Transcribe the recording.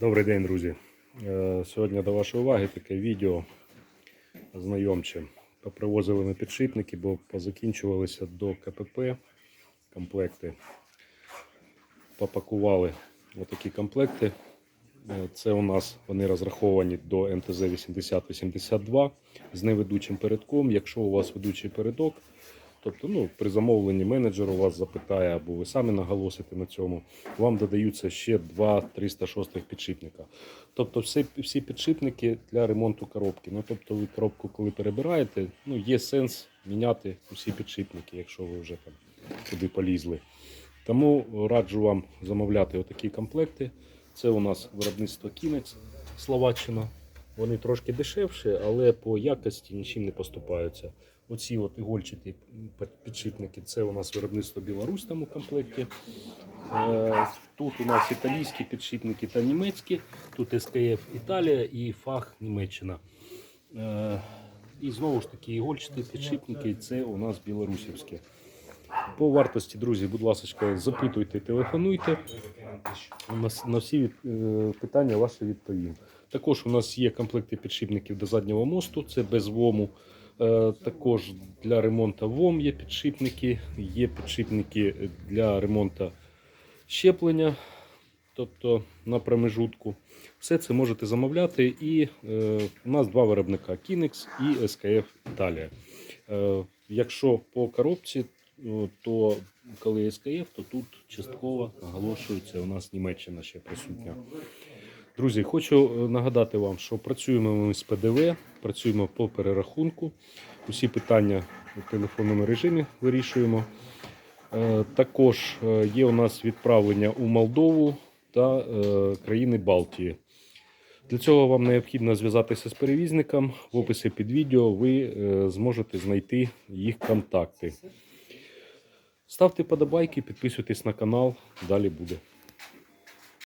Добрий день, друзі. Е, Сьогодні до вашої уваги таке відео знайомче. Попривозили ми підшипники, бо позакінчувалися до КПП комплекти. Попакували отакі комплекти. Е, Це у нас вони розраховані до МТЗ 8082 з неведучим передком. Якщо у вас ведучий передок, Тобто, ну, при замовленні менеджер у вас запитає, або ви самі наголосите на цьому, вам додаються ще два 306 підшипника. Тобто, всі, всі підшипники для ремонту коробки. Ну, тобто, ви коробку, коли перебираєте, ну, є сенс міняти усі підшипники, якщо ви вже там туди полізли. Тому раджу вам замовляти отакі комплекти. Це у нас виробництво Кінець Словаччина. Вони трошки дешевші, але по якості нічим не поступаються. Оці от ігольчаті підшипники це у нас виробництво Білорусь там у комплекті. Е, Тут у нас італійські підшипники та німецькі. Тут СКФ Італія і фах Німеччина. Е, І знову ж таки ігольчаті підшипники це у нас білорусівські. По вартості, друзі, будь ласка, запитуйте, телефонуйте. На, всі е, питання ваші відповім. Також у нас є комплекти підшипників до заднього мосту, це без ВОМу. Е, Також для ремонту ВОМ є підшипники, є підшипники для ремонту щеплення, тобто на промежутку. Все це можете замовляти. І е, у нас два виробника Kinex і SKF Італія. Якщо по коробці, то коли SKF, то тут частково наголошується, у нас Німеччина ще присутня. Друзі, хочу е, нагадати вам, що працюємо ми з ПДВ, працюємо по перерахунку. Усі питання у телефонному режимі вирішуємо. Е, Також е, є у нас відправлення у Молдову та е, країни Балтії. Для цього вам необхідно зв'язатися з перевізником. В описі під відео ви е, зможете знайти їх контакти. Ставте подобайки, підписуйтесь на канал, далі буде.